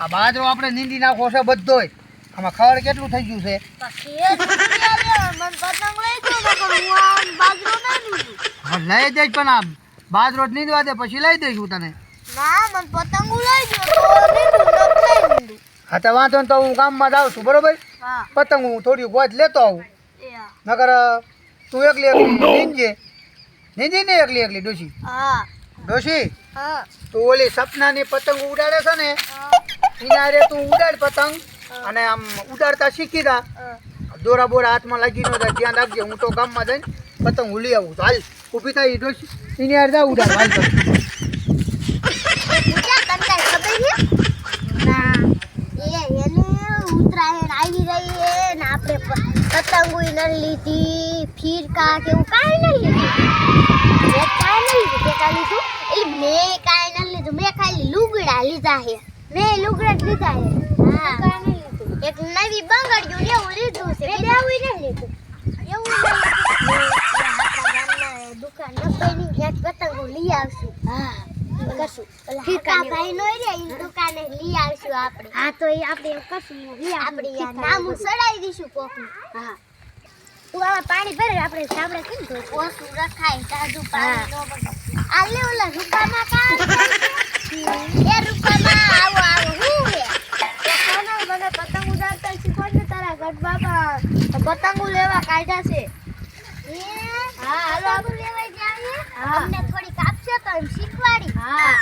આ બાજરો આપણે નીંદી નાખો છે બધોય. આમાં ખબર કેટલું થઈ ગયું છે? લઈ દઈશ પણ આ બાજરો જ નીંદવા દે પછી લઈ દઈશું તને. હા તો વાંધો ને તો હું ગામમાં જાઉં છું બરોબર? પતંગ હું થોડી ગોજ લેતો આવું. નકર તું એકલી એકલી નીંદજે. નીંદી ને એકલી એકલી ડોશી? ડોશી તું ઓલી સપનાની પતંગ ઉડાડે છે ને એના તું ઉડાડ પતંગ અને આમ ઉડાડતા શીખી જા. દોરા બોરા હાથમાં લાગી ન જાય ધ્યાન રાખજે હું તો ગામમાં જઈને પતંગ ઉલી આવું. તો હાલ ઊભી થાય ઈડો એની હારે જા ઉડાડ હાલ તો. પતંગો ન લીધી ફીરકા કે એવું કાંઈ ન લીધું. મેં કાંઈ ન લીધું કાંઈ લીધું એટલે મેં કાંઈ ન લીધું. મેં ખાલી લુગડા લીધા છે. મેં લુગડા લીધા હા. એક નવી બંગડીયું એવું લીધું છે. મેં એવું ને લીધું. એવું દુકાન નફાની ક્યાંક પતંગો લઈ આવશું. હા. કરશું. ફીરકા ભાઈ નો રે ઈ દુકાને લઈ આવશું આપણે. હા તો એ આપણે એમ કરશું. લઈ આપણે સડાઈ દઈશું કોકનું. હા. તું આવા પાણી ભરે આપણે સાંભળે કેમ તો ઓછું રખાય તાજું પાણી નો આ લે ઓલા રૂપામાં કામ એ રૂપામાં આવો આવો હું હે એ સોનલ મને પતંગ ઉડાડતા શીખવાડ ને તારા ગઢ બાબા પતંગો લેવા કાઢ્યા છે. હા હાલો. લેવા જાવીએ અમને થોડી કાપશે તો એમ શીખવાડી. હા.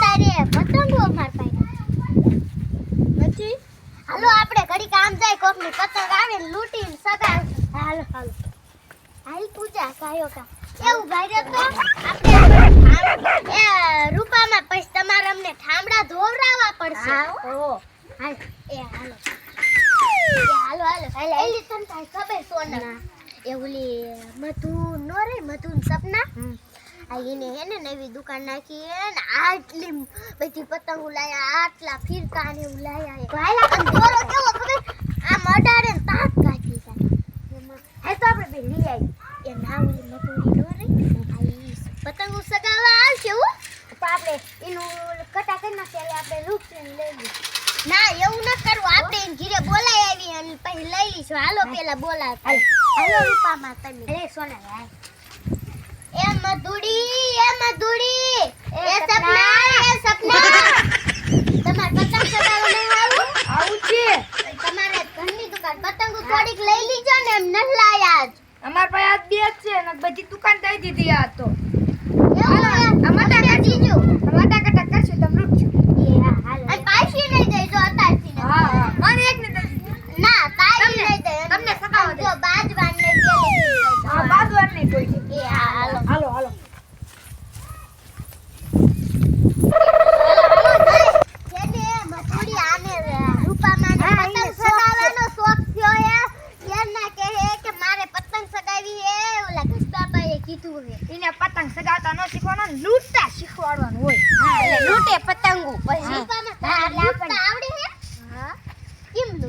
તારે પતંગો અમાર પાસે. નથી હાલો આપણે ઘડી કામ જાય કોકની પતંગ આવે ને સગા હાલો હાલો. હાલ પૂજા કાયો કા. એવું ભાઈ તો. આપણે એ રૂપામાં પછી તમારે અમને ઠામડા ધોવરાવવા પડશે. ઓ હાલ. એ હાલો. હાલો હાલો હાલ એલી તને કાંઈ ખબર સોના એ ઓલી મધુ નો રે મધુ સપના? આ એને હે ને નવી દુકાન નાખી હે ને આટલી બધી પતંગ ઉલાયા આટલા ફીરકા ને એવું લાયા ભાઈલા કેવો ખબર આમ અડાડે ને તાક કાઢી જાય હે તો આપણે બે લઈ આવી એ ના ઓલી મધુરી નો રે આ ઈ પતંગો સગાવા આવશે હો તો આપણે એનું કટા કરી નાખીએ એટલે આપણે રૂપસીને લઈ લઈશું ના એવું ન કરવું આપણે એને ઘીરે બોલાય આવી અને પછી લઈ લઈશું હાલો પેલા બોલાવ હાલો રૂપામાં તમે અરે સોના એ મધુડી એ મધુડી. એ સપના એ સપના. તમાર પતંગ ચગાવવા નહીં આવું? આવું છે. તમારે ઘરની દુકાન. પતંગ થોડીક લઈ લીજો ને એમ ન લાયા જ અમાર પાસે આજ બે છે ને બધી દુકાન દઈ દીધી આ તો.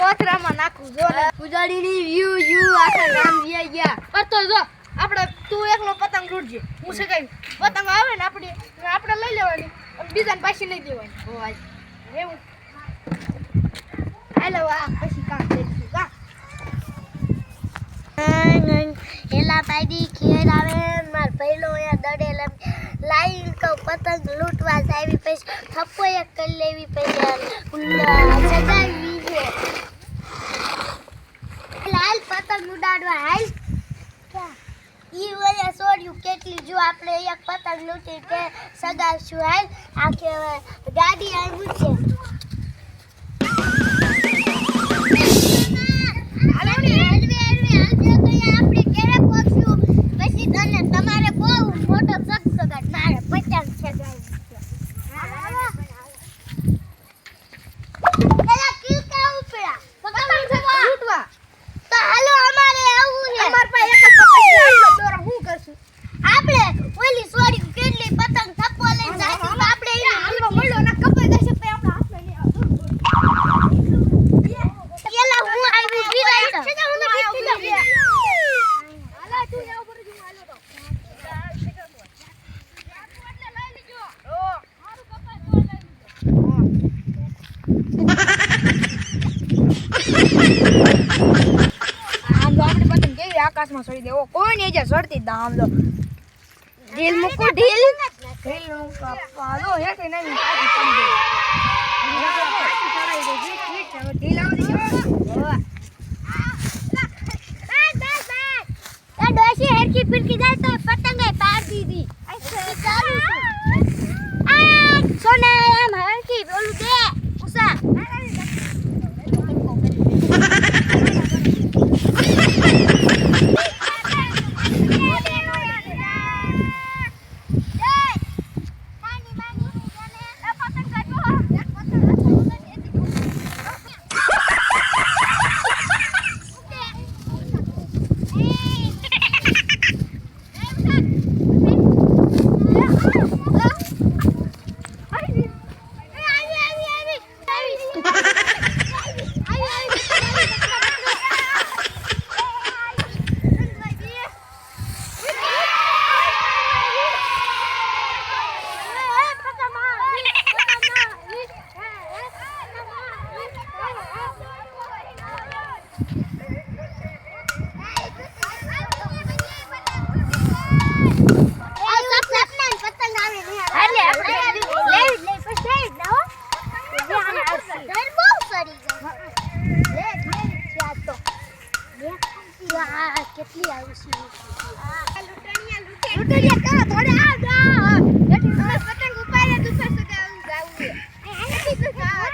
કોથરામાં નાખું જો ને. વ્યૂ યુ આખા ગામ વ્યા ગયા. કરતો જો આપણે તું એકલો પતંગ લૂંટજે હું સગાઈ પતંગ આવે ને આપણે આપણે લઈ લેવાની. બીજાને પાછી નહીં દેવાની. હો આજ. એવું. હાલો આ પછી કામ કરીશું. કા હેલા પાડી ખેર આવે, માર પહેલો એ દડેલ લાઈન કઉ પતંગ લૂંટવા આવી પછી થપ્પો એક કરી લેવી પછી લાલ પતંગ ઉડાડવા, હાલ. ઈ વયા સોડ્યું કેટલી, જો આપણે એક પતંગ લૂંટી કે સગાવશું, હાલ. આખે ગાડી આવ્યું છે. આપણે ઘેરે પહોંચ્યું. પછી તને તમારે બહુ મોટો શખ્સ છોડી દેવો. કોઈ નહીં જે સડતી દામ દો. ઢીલ મૂકો ઢીલ. ઢીલ મૂકો પાલો હે કે નહીં પાછી પડી ગઈ પાછી ચડાઈ દે જીત જીત હવે ઢીલ આવડી ગયો આ ડોશી હેરકી ફિરકી જાય તો પતંગે પાડ દીધી ચાલુ આ સોના આમ હરકી બોલું દે ઉષા એટલે આપણે લેવી જ નહીં પછી લેવી જ ના હો ડર બહુ સડી જાય લે લે ચાર તો લે આ કેટલી આવી છે લૂંટણીયા કા થોડે આ તમે પતંગ ઉપાડે દુસરા સગા જાવું